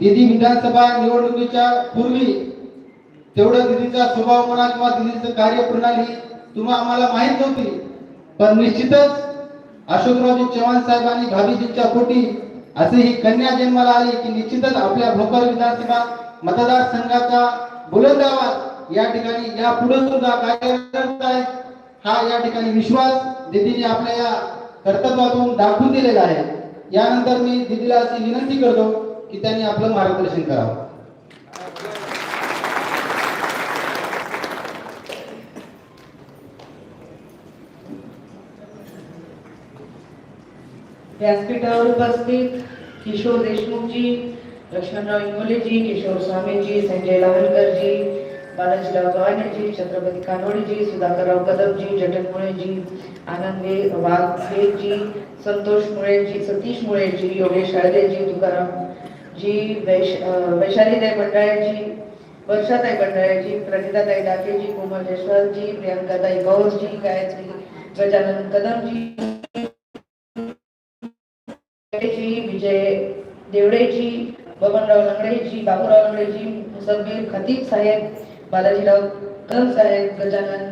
दिदी विधानसभा निवडणुकीच्या पूर्वी तेवढं दिदीचा स्वभाव म्हणा किंवा दिदीचं कार्यप्रणाली तुम्हा आम्हाला माहीत नव्हती. पण निश्चितच अशोकरावजी चव्हाण साहेबांनी भाभीजींच्या पोटी असे ही कन्या जन्माला आली की निश्चितच आपल्या भोकर विधानसभा मतदारसंघाचा बुलंद आवाज या ठिकाणी या पुढे सुद्धा कार्यरत आहे. हा या ठिकाणी विश्वास दिदीने आपल्या या कर्तव्यातून दाखवून दिलेला आहे. यानंतर मी दिदीला अशी विनंती करतो की त्यांनी आपलं मार्गदर्शन करावं. व्यासपीठावर उपस्थित किशोर देशमुखजी लक्ष्मणराव इंगोलेजी किशोर स्वामी जी संजय लावणकरजी बालाजीराव गव्हाणेजी छत्रपती कानोडीजी सुधाकरराव कदम जी जटन मुळेजी आनंद आनंदे वाघे जी संतोष मुळेजी सतीश मुळे जी योगेश शाळेजी तुकाराम जी वैश वैशालीताई बंडाळे वर्षाताई बंडाळे प्रणिताताई डाकेजी कोमल जयस्वाल प्रियंकाताई गौरजी गायत्री गजानन कदमजी विजय देवडेजी बबनराव लंगडेजी बाबूराव लंगडेजी मुसब्बीर खतीब साहेब बालाजीराव कदम साहेब गजानन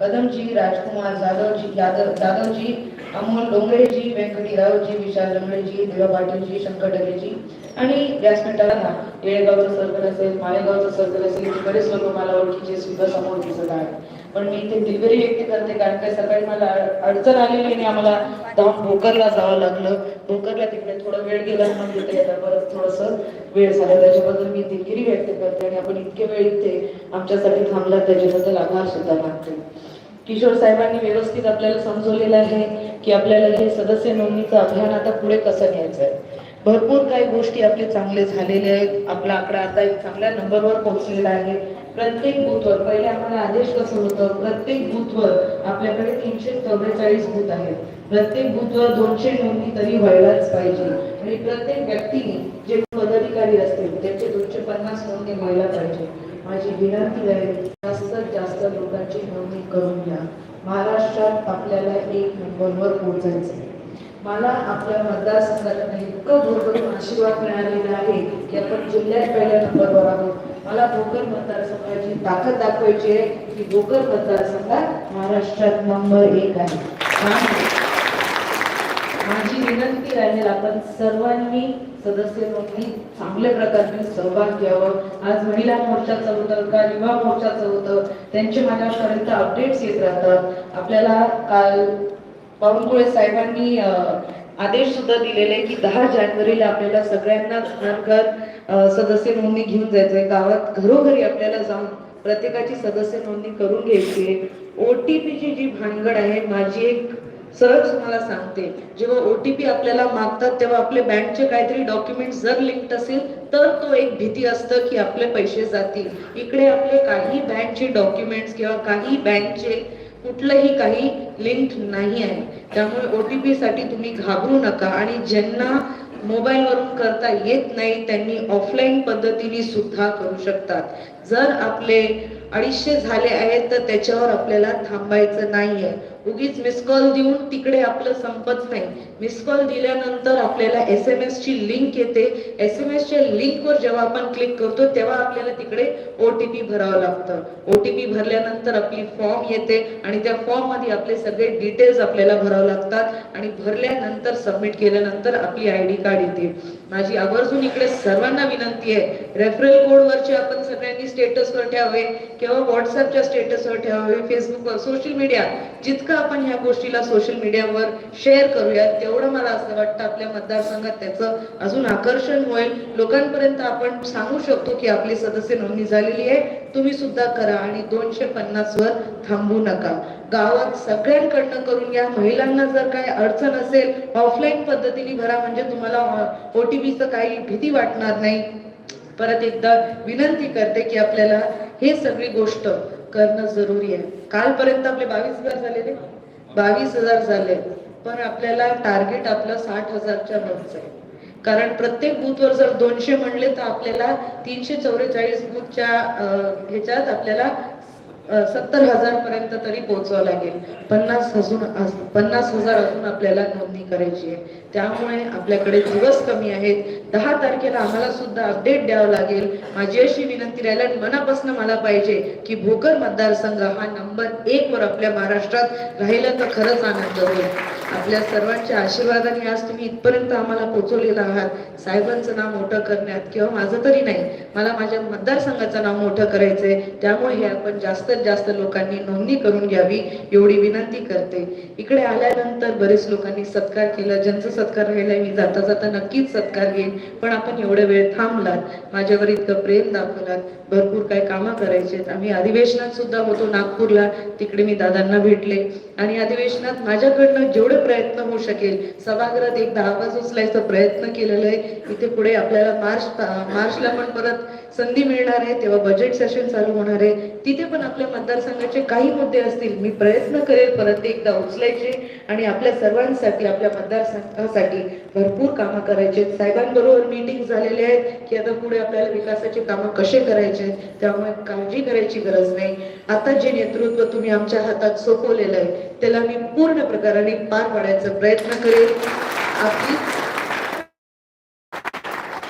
कदमजी राजकुमार जाधवजी यादव जाधवजी अमोल डोंगरेजी व्यंकटी रावजी विशाल लंगडेजी देवा पाटीलजी शंकर डगेजी आणि व्यासपीठाला ना येळेगावचं सर्कल असेल माळेगावचा सर्कल असेल इथे बरेच लोक मला ओळखीचे सुद्धा समोर दिसत आहेत. पण मी इथे दिलगिरी व्यक्त करते कारण काय सकाळी मला अडचण आलेली आणि आम्हाला जाऊन भोकरला जावं लागलं. भोकरला तिकडे थोडा वेळ गेला मग तिथे येता परत थोडस वेळ झाला. त्याच्याबद्दल मी दिलगिरी व्यक्त करते आणि आपण इतके वेळ इथे आमच्यासाठी थांबला त्याच्याबद्दल आभार सुद्धा मानते. किशोर साहेबांनी व्यवस्थित आपल्याला समजवलेलं आहे की आपल्याला हे सदस्य नोंदणीचं अभियान आता पुढे कसं न्यायचं आहे भरपूर काही गोष्टी आपले चांगले झालेले आहेत. आपला आकडा आता एक चांगल्या नंबरवर पोहोचलेला आहे. प्रत्येक बूथवर पहिले आम्हाला आदेश कसं होतं? प्रत्येक बूथवर आपल्याकडे तीनशे चौवेचाळीस बूथ आहेत. प्रत्येक बूथवर दोनशे नोंदणी तरी व्हायलाच पाहिजे. आणि प्रत्येक व्यक्तीने जे पदाधिकारी असतील त्यांचे दोनशे पन्नास नोंदणी व्हायला पाहिजे. माझी विनंती आहे जास्तीत जास्त लोकांची नोंदणी करून घ्या. महाराष्ट्रात आपल्याला एक नंबरवर पोहोचायचं आहे. मला आपल्या मतदारसंघातून इतकं भरभरून आशीर्वाद मिळालेला आहे की आपण जिल्ह्यात पहिल्या नंबरवर आहोत. मला भोकर मतदारसंघाची ताकद दाखवायची आहे की भोकर मतदारसंघात महाराष्ट्रात नंबर एक आहे. माझी विनंती राहील आपण सर्वांनी सदस्य नोंदणी चांगल्या प्रकारे सहभाग घ्यावं. आज महिला मोर्चाचं होतं का युवा मोर्चाचं होतं त्यांचे माझ्यापर्यंत अपडेट्स येत राहतात. आपल्याला काल बावनकुळे साहेबांनी आदेश सुद्धा दिलेले की दहा जानेवारीला आपल्याला सगळ्यांनाच घर सदस्य नोंदणी घेऊन जायचंय. गावात घरोघरी आपल्याला जाऊन प्रत्येकाची सदस्य नोंदणी करून घ्यायची आहे. ओटीपीची जी भानगड आहे माझी एक सहज तुम्हाला सांगते. जेव्हा ओटीपी आपल्याला मागतात तेव्हा आपले बँकचे काहीतरी डॉक्युमेंट जर लिंक्ड असेल तर तो एक भीती असतं की आपले पैसे जातील. इकडे आपले काही बँकचे डॉक्युमेंट्स किंवा काही बँकचे कुठलंही काही लिंक नाही आहे. त्यामुळे ओटीपी साठी तुम्ही घाबरू नका आणि ज्यांना मोबाईल वरून करता येत नाही त्यांनी ऑफलाईन पद्धतीने सुद्धा करू शकतात. जर आपले अडीचशे झाले आहेत तर त्याच्यावर आपल्याला थांबायचं नाहीये. उगीच मिस कॉल देऊन तिकडे आपलं संपत नाही. मिस कॉल दिल्यानंतर आपल्याला एस एम एस ची लिंक येते. एस एम एस च्या लिंक वर जेव्हा आपण क्लिक करतो तेव्हा आपल्याला तिकडे ओटीपी भरावं लागतं. ओटीपी भरल्यानंतर आपली फॉर्म येते आणि त्या फॉर्ममध्ये आपले सगळे डिटेल्स आपल्याला भरावं लागतात आणि भरल्यानंतर सबमिट केल्यानंतर आपली आय डी कार्ड येते. माझी आवर्जून इकडे सर्वांना विनंती आहे रेफरल कोड वरचे आपण सगळ्यांनी स्टेटस वर ठेवावे किंवा व्हॉट्सअपच्या स्टेटसवर ठेवावे फेसबुकवर सोशल मीडिया जितकं आपण या गोष्टीला सोशल मीडियावर शेअर करूया तेवढं मला असं वाटतं आपल्या मतदारसंघात त्याचं अजून आकर्षण होईल. लोकांपर्यंत आपण सांगू शकतो की आपली सदस्य नोंदणी झालेली आहे. तुम्ही सुद्धा करा आणि दोनशे पन्नास वर थांबू नका. गावात सगळ्यांकडनं करून घ्या. महिलांना जर काही अडचण असेल ऑफलाईन पद्धतीने भरा म्हणजे तुम्हाला ओटीपीचं काही भीती वाटणार नाही. परत एकदा विनंती करते की आपल्याला हे सगळी गोष्ट करणं जरुरी आहे. कालपर्यंत आपले बावीस हजार झालेले बावीस हजार झाले. पण आपल्याला टार्गेट आपलं साठ हजारच्या वरच आहे. कारण प्रत्येक बूथवर जर दोनशे म्हणले तर आपल्याला तीनशे चौवेचाळीस बूथच्या ह्याच्यात आपल्याला सत्तर हजार पर्यंत तरी पोहोचावं लागेल. पन्नास अजून पन्नास हजार अजून आपल्याला नोंदणी करायची आहे. त्यामुळे आपल्याकडे दिवस कमी आहेत. दहा तारखेला आम्हाला सुद्धा अपडेट द्यावं लागेल. माझी अशी विनंती राहिली आणि मनापासून मला पाहिजे की भोकर मतदारसंघ हा नंबर एक वर आपल्या महाराष्ट्रात राहिला तर खरंच आनंद होईल. आपल्या सर्वांच्या आशीर्वादाने आज तुम्ही इथपर्यंत आम्हाला पोहोचवलेला आहात. साहेबांचं नाव मोठं करण्यात किंवा माझं तरी नाही मला माझ्या मतदारसंघाचं नाव मोठं करायचंय. त्यामुळे हे आपण जास्त जास्तीत जास्त लोकांनी नोंदणी करून घ्यावी एवढी विनंती करते. इकडे आल्यानंतर बरेच लोकांनी सत्कार केला. ज्यांचा सत्कार राहिला मी जाता जाता नक्कीच सत्कार घेईन. पण आपण एवढा वेळ थांबलात माझ्यावर इतकं प्रेम दाखवलात भरपूर काही कामं करायचे आम्ही अधिवेशनात सुद्धा होतो नागपूरला. तिकडे मी दादांना भेटले. आणि अधिवेशनात माझ्याकडनं जेवढे प्रयत्न होऊ शकेल सभागृहात एकदा वाज उचलायचा प्रयत्न केलेला आहे. इथे पुढे आपल्याला मार्च मार्चला पण परत संधी मिळणार आहे. तेव्हा बजेट सेशन चालू होणार आहे. तिथे पण आपल्या मतदारसंघाचे काही मुद्दे असतील मी प्रयत्न करेल परत एकदा उचलायचे आणि आपल्या सर्वांसाठी आपल्या मतदारसंघासाठी भरपूर कामं करायचे साहेबांबरोबर मीटिंग झालेले आहेत की आता पुढे आपल्याला विकासाचे कामं कसे करायचे आहेत. त्यामुळे काळजी करायची गरज नाही आता जे नेतृत्व तुम्ही आमच्या हातात सोपवलेलं आहे त्याला मी पूर्ण प्रकाराने पार पाडायचा प्रयत्न करेल आपली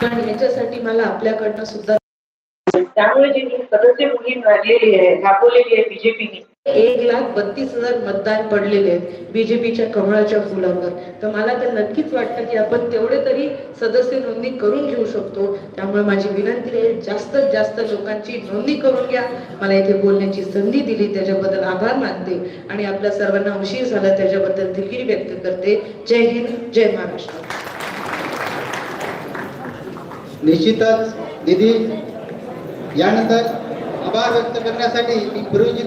पण याच्यासाठी मला आपल्याकडनं सुद्धा त्यामुळे जी सदस्य मोहीम राहिलेली आहे राबवलेली आहे बीजेपीने एक लाख बत्तीस हजार मतदान पडलेले आहेत बीजेपीच्या कमळाच्या फुलावर. तर मला तर नक्कीच वाटतं की आपण तेवढे तरी सदस्य नोंदणी करून घेऊ शकतो. त्यामुळे माझी विनंती आहे जास्तीत जास्त लोकांची नोंदणी करून घ्या. मला इथे बोलण्याची संधी दिली त्याच्याबद्दल आभार मानते आणि आपल्या सर्वांना उशीर झाला त्याच्याबद्दल दिलगिरी व्यक्त करते. जय हिंद जय महाराष्ट्र. निश्चितच दिदी यानंतर आभार व्यक्त करण्यासाठी मी पूर्वीची